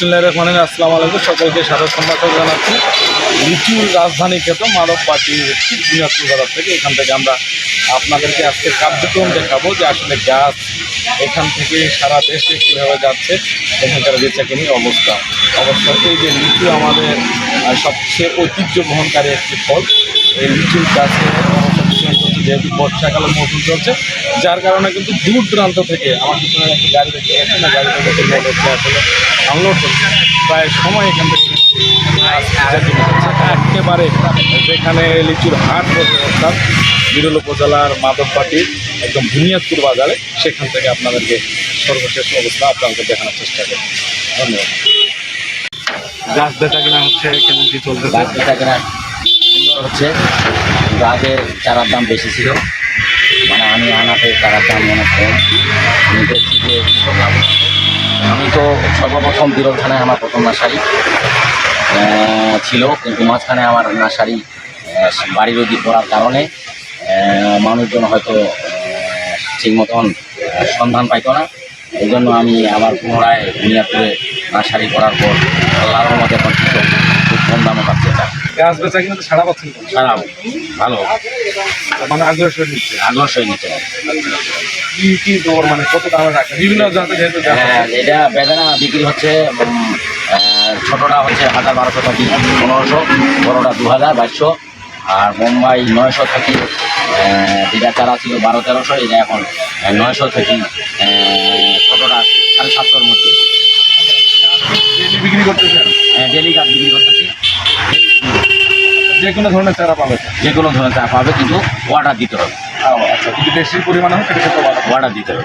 বিসমুল্লাহ রহমান আসসালামু আলাইকুম। সকলকে স্বাগত সম্ভাষণ জানাচ্ছি। লিচুর রাজধানী মাদক পার্টির ঠিক দিনাজপুর বাজার থেকে। এখান থেকে আমরা আপনাদেরকে আজকে কার্যক্রম দেখাবো যে আসলে গাছ এখান থেকে সারা দেশে কীভাবে যাচ্ছে, এখানকার বেচাকিনির অবস্থা। অবস্থা এই যে লিচু আমাদের সবচেয়ে ঐতিহ্য বহনকারী একটি ফল। এই লিচুর গাছে যেহেতু বর্ষাকালে মৌসুম চলছে যার কারণে কিন্তু দূর দূরান্ত থেকে আমার পিছনে একটি গাড়ি দেখতে পাচ্ছি। না গাড়ি থেকে লোড হচ্ছে আসলে আনলোড হচ্ছে। প্রায় সময় এখান থেকে একেবারে যেখানে লিচুর হাট বসে অর্থাৎ বিরল উপজেলার মাদকপাটির একদম বুনিয়াদপুর বাজারে সেখান থেকে আপনাদেরকে সর্বশেষ অবস্থা আপনাদের দেখানোর চেষ্টা করি ধন্যবাদ। গাছ বেচা কিনা হচ্ছে কেমন কি চলতেছে? গাছ বেচা কেনা হচ্ছে আগে চারার দাম বেশি ছিল। মানে আমি আনাতে চারার দাম অনেক কম আমি দেখছি যে। আমি তো সর্বপ্রথম বিরল থানায় আমার প্রথম নার্সারি ছিল। কিন্তু মাঝখানে আমার নার্সারি বাড়ির ওদিক করার কারণে মানুষজন হয়তো ঠিক মতন সন্ধান পাইতো না। এই জন্য আমি আবার পুনরায় বুনিয়াদপুরে নার্সারি করার পর আল্লাহর রহমতে এখন কৃষক খুব কম দামে পাচ্ছে। গাছ বেচা কিনা তো সারা পাচ্ছেন। সারা ভালো। মানে আগ্রসর নিচ্ছে আগ্রসই নিতে হবে কি কি দর মানে কত দামে রাখে? বিভিন্ন জাতে যেহেতু হ্যাঁ, এটা বেদানা বিক্রি হচ্ছে ছোটটা হচ্ছে হাজার বারোশো থেকে পনেরোশো বড়োটা দু হাজার বাইশশো আর বোম্বাই নয়শো থেকে যেটা চারা ছিল বারো তেরোশো এটা এখন নয়শো থেকে ছোটটা সাড়ে সাতশোর মধ্যে। ডেলি বিক্রি করতেছেন? ডেলি কাজ বিক্রি করতেছি। যে কোনো ধরনের চারা পাবে যে কোনো ধরনের চারা পাবে কিন্তু অর্ডার দিতে হবে আচ্ছা কিন্তু বেশি পরিমাণে হয় সেটা অর্ডার দিতে হবে